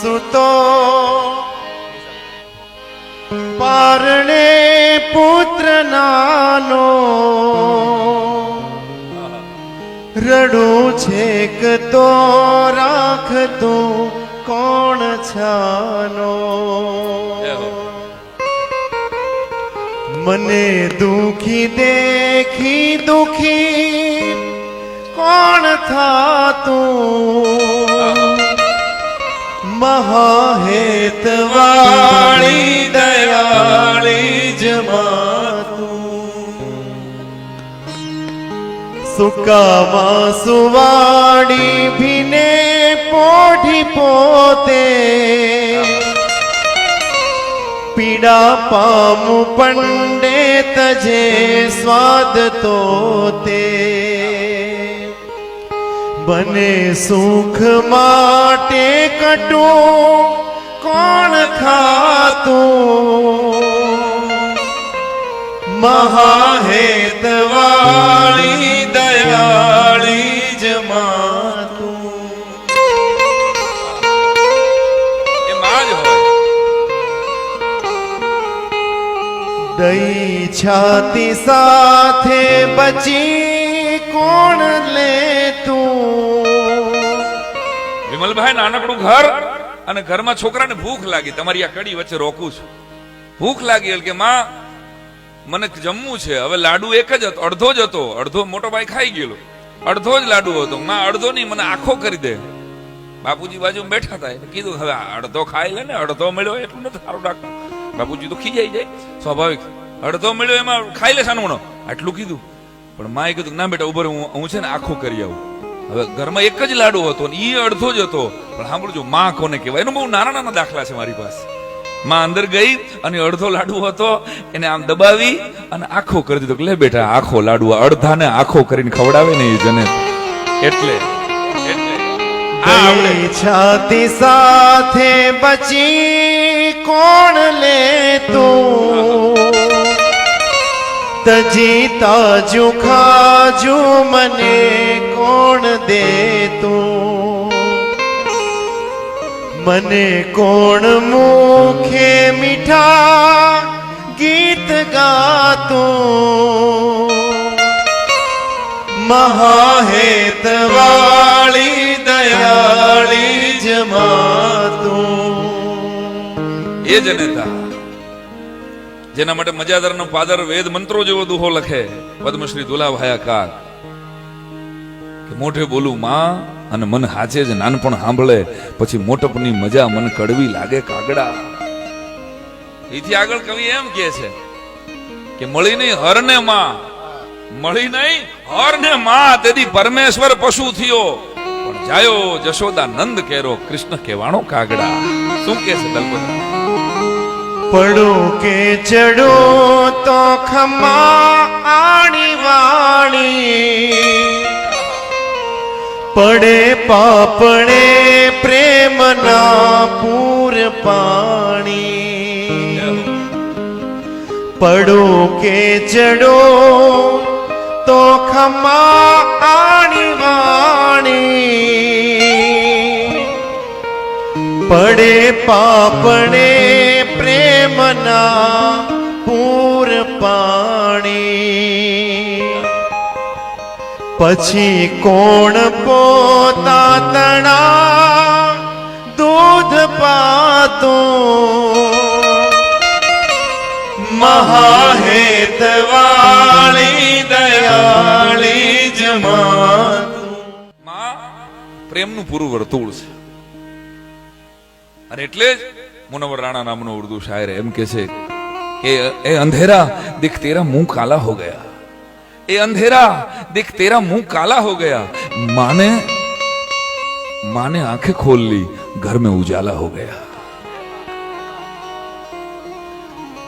સુતો પારણે પુત્ર નાનો રડું છેક તો રાખતો કોણ છાનો? મને દુખી દેખી દુખી કોણ થાતું? મહાહેતવાળી દયાળી જમાતું. સુકામાં સુવાડી ભીને પોઢી પોતે. પીડા પામુ પંડે તજે સ્વાદ તો તે બને સુખ માટે કટું કોણ ખાતું? મહાહેતવાળી દયાળી જમાતું જ હોય. દઈ છાતી સાથે બચી કોણ લે? વિમલભાઈ નાનકડું ઘર અને ઘરમાં છોકરાને ભૂખ લાગી. તમારી આ કડી વચ્ચે રોકું છું. ભૂખ લાગી એટલે કે, માં, મને જમવું છે. હવે લાડુ એક જ હતો, અડધો જ હતો. અડધો મોટો ભાઈ ખાઈ ગયેલો. અડધો જ લાડુ હતો. માં, અડધો નહીં, મને આખો કરી દે. બાપુજી બાજુ બેઠા હતા. કીધું, હવે અડધો ખાઈ લે ને, અડધો મળ્યો એટલું નથી સારું રાખતું બાપુજી તો ખીજાઈ જાય. સ્વાભાવિક. અડધો મળ્યો એમાં ખાઈ લે સાનવણો આટલું કીધું. પણ માએ કીધું, ના બેટા ઉભર હું હું છે ને આખું કરી આવું. હવે ઘરમાં એક જ લાડુ હતો ને એ અડધો જ હતો. પણ સાંભળજો, માં કોને કહેવાય? એનો બહુ નાના નાના દાખલા છે મારી પાસે. માં અંદર ગઈ અને અડધો લાડુ હતો, એને આમ દબાવી અને આખો કરી દીધો લે બેટા, આખો લાડુ અડધાને આખો કરીને ખવડાવે ને એ જને. એટલે છાતી સાથે બચી કોણ લે તું? તજી જુ ખાજુ મને કોણ દે તું મને કોણ મુખે મીઠા ગીત ગાતું? મહાહેતવાળી દયાળી જમાતું એ જનેતા જેના માટે મજાદારનો પાદર વેદ મંત્રો જેવો દુહો લખે, પદ્મશ્રી દુલાભાયા કે મોઢે બોલું, માં, અને મન હાચે જ નાનપણ સાંભળે, પછી મોટપની મજા મન કડવી લાગે કાગડા. એથી આગળ કવિ એમ કે છે કે મળી નહીં હરને માં. મળી નહીં હરને માં, તેથી પરમેશ્વર પશુ થયો. પણ જાયો જશોદા નંદ કેરો, કૃષ્ણ કેવાણો કાગડા. શું કે છે દલપત પડો કે ચડો તો ખમા આણી વાણી. પડે પાપણે પ્રેમના પૂર પાણી. પડો કે ચડો તો ખમા આણી વાણી. પડે પાપણે પ્રેમના પૂર પાણી. પછી કોણ પોતા તણા દૂધ પાતું? મહાહેતવાળી દયાળી જમાતું માં, પ્રેમનું પૂરું વર્તુળ છે. અને એટલે જ મુનવર રાણા નામનો उर्दू शायर एम કે ए, ए એ અંધેરા દિખ તેરા મુંહ કાલા હો ગયા એ અંધેરા દિખ તેરા મુंह કાલા હો ગયા માને माँ ने आँखें खोल ली घर में उजाला हो गया।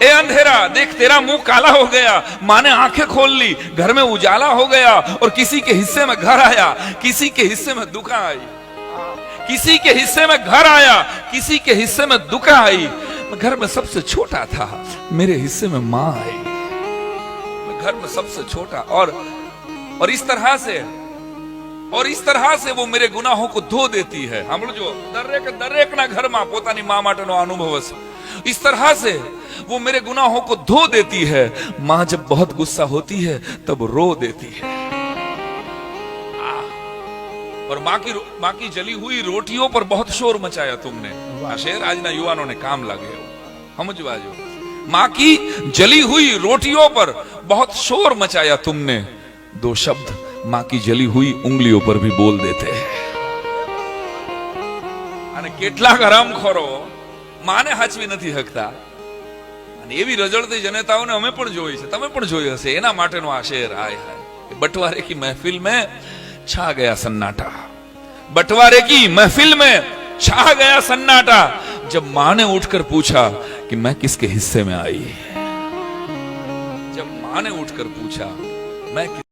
ए अंधेरा देख तेरा मुँह काला हो गया। माँ ने आँखें खोल ली घर में उजाला हो गया। और किसी के हिस्से में घर आया किसी के हिस्से में दुकान आई। किसी के हिस्से में घर आया, किसी के हिस्से में दुका आई, मैं घर में सबसे छोटा था, मेरे हिस्से में माँ आई। मैं घर में सबसे छोटा और और इस तरह से, और इस तरह से वो मेरे गुनाहों को धो देती है। हम जो दरेक दरेक ना घर माँ, पोता नहीं माँ माटनो अनुभव इस तरह से वो मेरे गुनाहों को धो देती है। माँ जब बहुत गुस्सा होती है, तब रो देती है। और माँ की माँ की जली हुई रोटियों पर बहुत शोर मचाया तुमने આ શેર આજના યુવાનોને કામ લાગે એવું સમજવા જો माँ की जली हुई रोटियों पर बहुत शोर मचाया तुमने दो शब्द माँ की जली हुई उंगलियों पर भी बोल देते हैं અને કેટલાક હરામખોરો માને હાચવી નથી હકતા અને એવી રજળતી જનતાઓને અમે પણ જોઈ છે તમે પણ જોઈ હશે એના માટેનો આ શેર હાય હાય कि बंटवारे की महफिल में छा गया सन्नाटा। बंटवारे की महफिल में छा गया सन्नाटा। जब माँ ने उठकर पूछा कि मैं किसके हिस्से में आई? जब माँ ने उठकर पूछा, मैं